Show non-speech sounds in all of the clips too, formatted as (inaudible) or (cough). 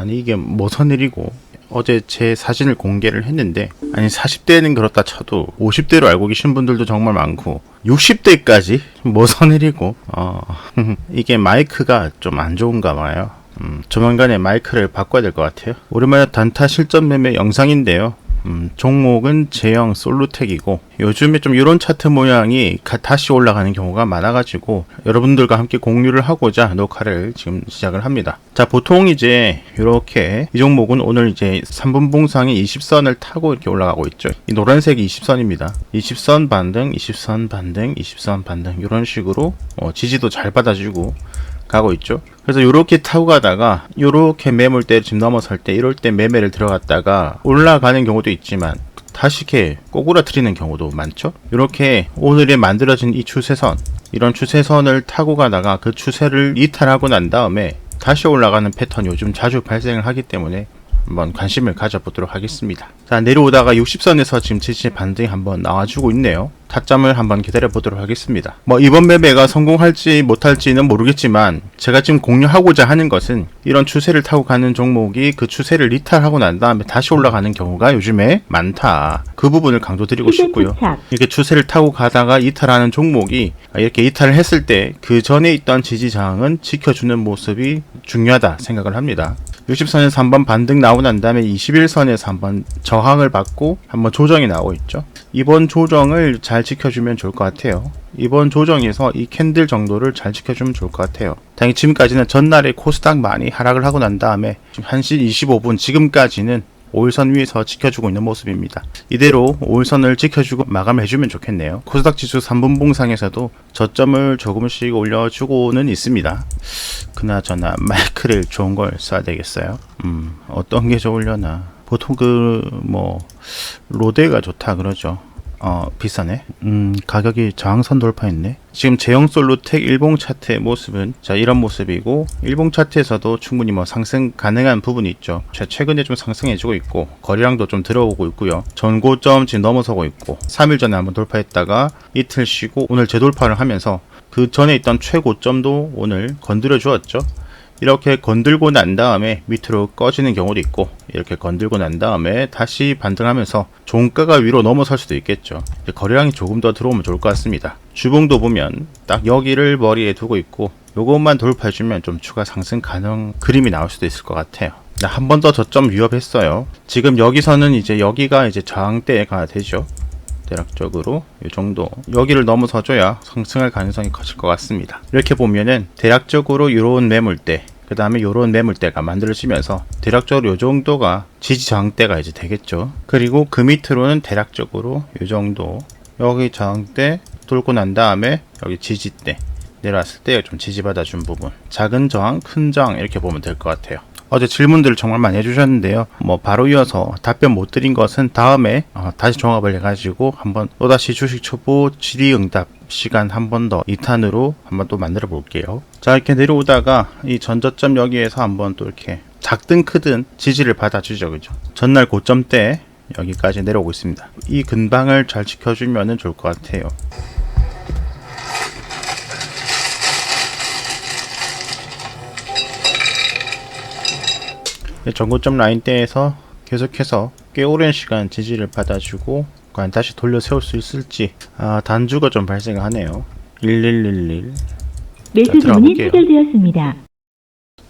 아니 이게 뭐선 일이고 어제 제 사진을 공개를 했는데 아니 40대는 그렇다 쳐도 50대로 알고 계신 분들도 정말 많고 60대까지 뭐선 일이고 어 (laughs) 이게 마이크가 좀 안 좋은가 봐요. 음, 조만간에 마이크를 바꿔야 될 것 같아요. 오랜만에 단타 실전 매매 영상인데요. 음, 종목은 제형 솔루텍이고 요즘에 좀 이런 차트 모양이 가- 다시 올라가는 경우가 많아가지고 여러분들과 함께 공유를 하고자 녹화를 지금 시작을 합니다. 자 보통 이제 이렇게 이 종목은 오늘 이제 3분 봉상의 20선을 타고 이렇게 올라가고 있죠. 이 노란색이 20선입니다. 20선 반등, 20선 반등, 20선 반등 이런 식으로 어, 지지도 잘 받아주고 가고 있죠. 그래서 요렇게 타고 가다가 요렇게 매물대 지금 넘어설 때 이럴 때 매매를 들어갔다가 올라가는 경우도 있지만 다시 이렇게 꼬꾸라트리는 경우도 많죠. 이렇게 오늘에 만들어진 이 추세선 이런 추세선을 타고 가다가 그 추세를 이탈하고 난 다음에 다시 올라가는 패턴 요즘 자주 발생을 하기 때문에 한번 관심을 가져보도록 하겠습니다. 자 내려오다가 60선에서 지금 지지 반등이 한번 나와주고 있네요. 타점을 한번 기다려 보도록 하겠습니다. 뭐 이번 매매가 성공할지 못할지는 모르겠지만 제가 지금 공유하고자 하는 것은 이런 추세를 타고 가는 종목이 그 추세를 이탈하고 난 다음에 다시 올라가는 경우가 요즘에 많다. 그 부분을 강조드리고 싶고요. 이렇게 추세를 타고 가다가 이탈하는 종목이 이렇게 이탈을 했을 때 그 전에 있던 지지장은 지켜주는 모습이 중요하다 생각을 합니다. 60선에서 한번 반등 나오고 난 다음에 21선에서 한번 저항을 받고 한번 조정이 나오고 있죠. 이번 조정을 잘 지켜주면 좋을 것 같아요. 이번 조정에서 이 캔들 정도를 잘 지켜주면 좋을 것 같아요. 당연히 지금까지는 전날에 코스닥 많이 하락을 하고 난 다음에 지금 1시 25분 지금까지는 5일선 위에서 지켜주고 있는 모습입니다. 이대로 5일선을 지켜주고 마감해주면 좋겠네요. 코스닥 지수 3분 봉상에서도 저점을 조금씩 올려주고는 있습니다. 그나저나 마이크를 좋은 걸 써야 되겠어요. 음, 어떤 게 좋으려나. 보통 그, 뭐, 로데가 좋다 그러죠. 어, 비싸네. 음, 가격이 저항선 돌파했네. 지금 제형 솔루텍 일봉 차트의 모습은 자, 이런 모습이고, 일봉 차트에서도 충분히 뭐 상승 가능한 부분이 있죠. 자, 최근에 좀 상승해주고 있고, 거래량도 좀 들어오고 있고요. 전고점 지금 넘어서고 있고, 3일 전에 한번 돌파했다가 이틀 쉬고, 오늘 재돌파를 하면서 그 전에 있던 최고점도 오늘 건드려 주었죠. 이렇게 건들고 난 다음에 밑으로 꺼지는 경우도 있고 이렇게 건들고 난 다음에 다시 반등하면서 종가가 위로 넘어설 수도 있겠죠. 거래량이 조금 더 들어오면 좋을 것 같습니다. 주봉도 보면 딱 여기를 머리에 두고 있고 요것만 돌파해주면 좀 추가 상승 가능 그림이 나올 수도 있을 것 같아요. 한 번 더 저점 위협했어요. 지금 여기서는 이제 여기가 이제 저항대가 되죠. 대략적으로 이 정도 여기를 넘어서줘야 상승할 가능성이 커질 것 같습니다. 이렇게 보면은 대략적으로 이런 매물대 그 다음에 이런 매물대가 만들어지면서 대략적으로 이 정도가 지지 저항대가 이제 되겠죠. 그리고 그 밑으로는 대략적으로 이 정도 여기 저항대 돌고 난 다음에 여기 지지대 내려왔을 때 좀 지지받아 준 부분 작은 저항 큰 저항 이렇게 보면 될 것 같아요. 어제 질문들을 정말 많이 해주셨는데요. 뭐 바로 이어서 답변 못 드린 것은 다음에 어, 다시 종합을 해가지고 한번 또다시 주식 초보 질의응답 시간 한 번 더 2탄으로 한번 또 만들어 볼게요. 자 이렇게 내려오다가 이 전저점 여기에서 한번 또 이렇게 작든 크든 지지를 받아주죠, 그죠? 전날 고점 때 여기까지 내려오고 있습니다. 이 근방을 잘 지켜주면 좋을 것 같아요. 전고점 라인대에서 계속해서 꽤 오랜 시간 지지를 받아주고 과연 다시 돌려 세울 수 있을지 아 단주가 좀 발생하네요 1111 매수 주문이. 체결되었습니다.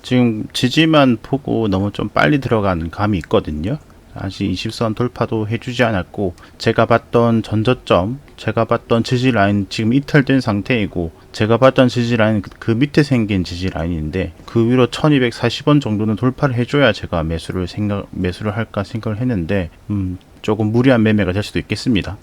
지금 지지만 보고 너무 좀 빨리 들어가는 감이 있거든요 아직 20선 돌파도 해주지 않았고 제가 봤던 전저점 제가 봤던 지지 라인 지금 이탈된 상태이고 제가 봤던 지지 라인 그- 그 밑에 생긴 지지 라인인데 그 위로 1240원 정도는 돌파를 해줘야 제가 매수를 생각 매수를 할까 생각을 했는데 음 조금 무리한 매매가 될 수도 있겠습니다.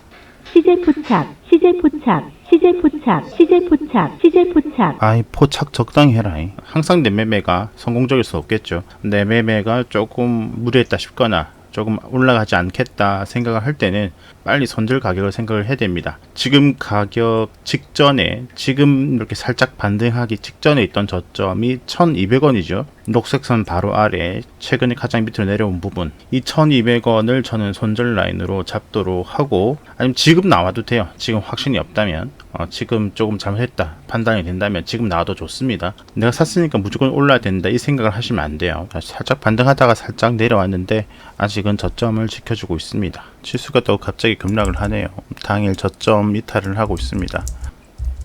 시제 포착, 시제 포착, 시제 포착, 시제 포착, 시제 포착, 아이 포착 적당히 해라. 이. 항상 내 매매가 성공적일 수 없겠죠. 내 매매가 조금 무리했다 싶거나 조금 올라가지 않겠다 생각을 할 때는 빨리 손절 가격을 생각을 해야 됩니다. 지금 가격 직전에 지금 이렇게 살짝 반등하기 직전에 있던 저점이 1200원이죠. 녹색선 바로 아래 최근에 가장 밑으로 내려온 부분. 이 1200원을 저는 손절 라인으로 잡도록 하고 아니면 지금 나와도 돼요. 지금 확신이 없다면 어, 지금 조금 잘못했다 판단이 된다면 지금 나와도 좋습니다. 내가 샀으니까 무조건 올라야 된다 이 생각을 하시면 안 돼요. 살짝 반등하다가 살짝 내려왔는데 아직은 저점을 지켜주고 있습니다. 지수가 또 갑자기 급락을 하네요. 당일 저점 이탈을 하고 있습니다.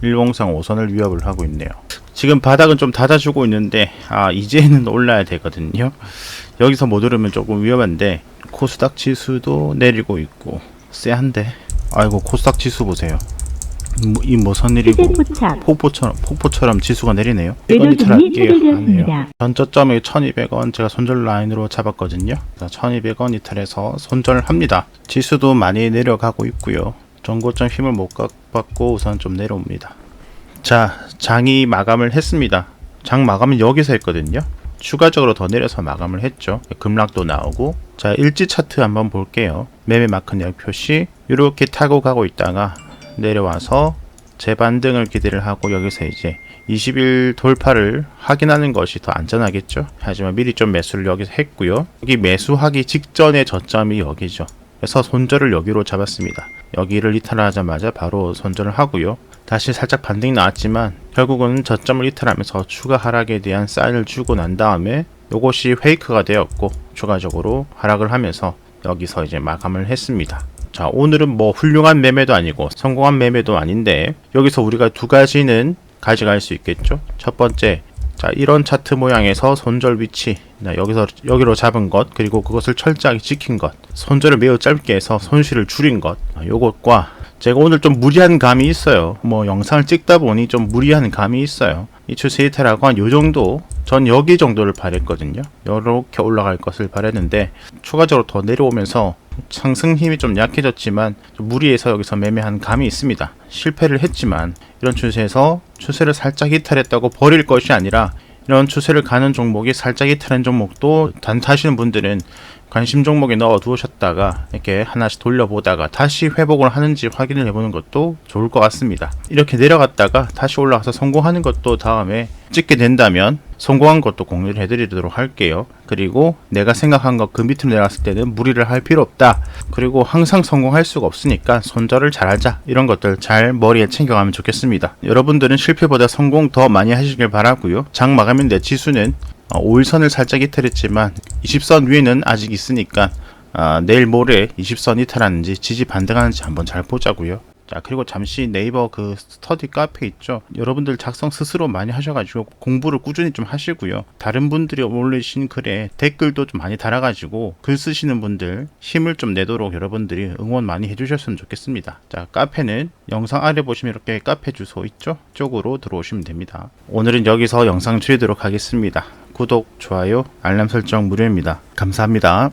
일봉상 5선을 위협을 하고 있네요. 지금 바닥은 좀 닫아주고 있는데 아 이제는 올라야 되거든요. 여기서 못 오르면 조금 위험한데 코스닥 지수도 내리고 있고 쎄한데 아이고 코스닥 지수 보세요. 이 무슨 일이고. 폭포처럼 폭포처럼 지수가 내리네요. 이건 이탈할게요. 해결되었습니다. 전저점이 1200원 제가 손절 라인으로 잡았거든요. 1200원 이탈해서 손절합니다. 지수도 많이 내려가고 있고요. 전고점 힘을 못 가- 받고 우선 좀 내려옵니다. 자, 장이 마감을 했습니다. 장 마감은 여기서 했거든요. 추가적으로 더 내려서 마감을 했죠. 급락도 나오고. 자, 일지 차트 한번 볼게요. 매매 마크 열 표시 이렇게 타고 가고 있다가 내려와서 재반등을 기대를 하고 여기서 이제 20일 돌파를 확인하는 것이 더 안전하겠죠. 하지만 미리 좀 매수를 여기서 했고요. 여기 매수하기 직전의 저점이 여기죠. 그래서 손절을 여기로 잡았습니다. 여기를 이탈하자마자 바로 손절을 하고요. 다시 살짝 반등이 나왔지만 결국은 저점을 이탈하면서 추가 하락에 대한 사인을 주고 난 다음에 이것이 페이크가 되었고 추가적으로 하락을 하면서 여기서 이제 마감을 했습니다. 자, 오늘은 뭐 훌륭한 매매도 아니고 성공한 매매도 아닌데 여기서 우리가 두 가지는 가져갈 수 있겠죠. 첫 번째, 자, 이런 차트 모양에서 손절 위치, 자, 여기서 여기로 잡은 것, 그리고 그것을 철저하게 지킨 것, 손절을 매우 짧게 해서 손실을 줄인 것, 아, 요것과 제가 오늘 좀 무리한 감이 있어요. 뭐 영상을 찍다 보니 좀 무리한 감이 있어요. 이 추세 이탈하고 한 요 정도, 전 여기 정도를 바랬거든요. 이렇게 올라갈 것을 바랬는데 추가적으로 더 내려오면서 상승 힘이 좀 약해졌지만 좀 무리해서 여기서 매매한 감이 있습니다. 실패를 했지만 이런 추세에서 추세를 살짝 이탈했다고 버릴 것이 아니라 이런 추세를 가는 종목이 살짝 이탈한 종목도 단타하시는 분들은 관심 종목에 넣어 두셨다가 이렇게 하나씩 돌려보다가 다시 회복을 하는지 확인을 해보는 것도 좋을 것 같습니다. 이렇게 내려갔다가 다시 올라가서 성공하는 것도 다음에 찍게 된다면 성공한 것도 공유를 해드리도록 할게요. 그리고 내가 생각한 것 그 밑으로 내려갔을 때는 무리를 할 필요 없다. 그리고 항상 성공할 수가 없으니까 손절을 잘하자. 이런 것들 잘 머리에 챙겨가면 좋겠습니다. 여러분들은 실패보다 성공 더 많이 하시길 바라고요. 장 마감인데 지수는 어, 5일선을 살짝 이탈했지만 20선 위에는 아직 있으니까 아, 내일 모레 20선 이탈하는지 지지 반등하는지 한번 잘 보자고요. 자 그리고 잠시 네이버 그 스터디 카페 있죠. 여러분들 작성 스스로 많이 하셔가지고 공부를 꾸준히 좀 하시고요. 다른 분들이 올리신 글에 댓글도 좀 많이 달아가지고 글 쓰시는 분들 힘을 좀 내도록 여러분들이 응원 많이 해주셨으면 좋겠습니다. 자 카페는 영상 아래 보시면 이렇게 카페 주소 있죠? 쪽으로 들어오시면 됩니다. 오늘은 여기서 영상 줄이도록 하겠습니다. 구독, 좋아요, 알람 설정 무료입니다. 감사합니다.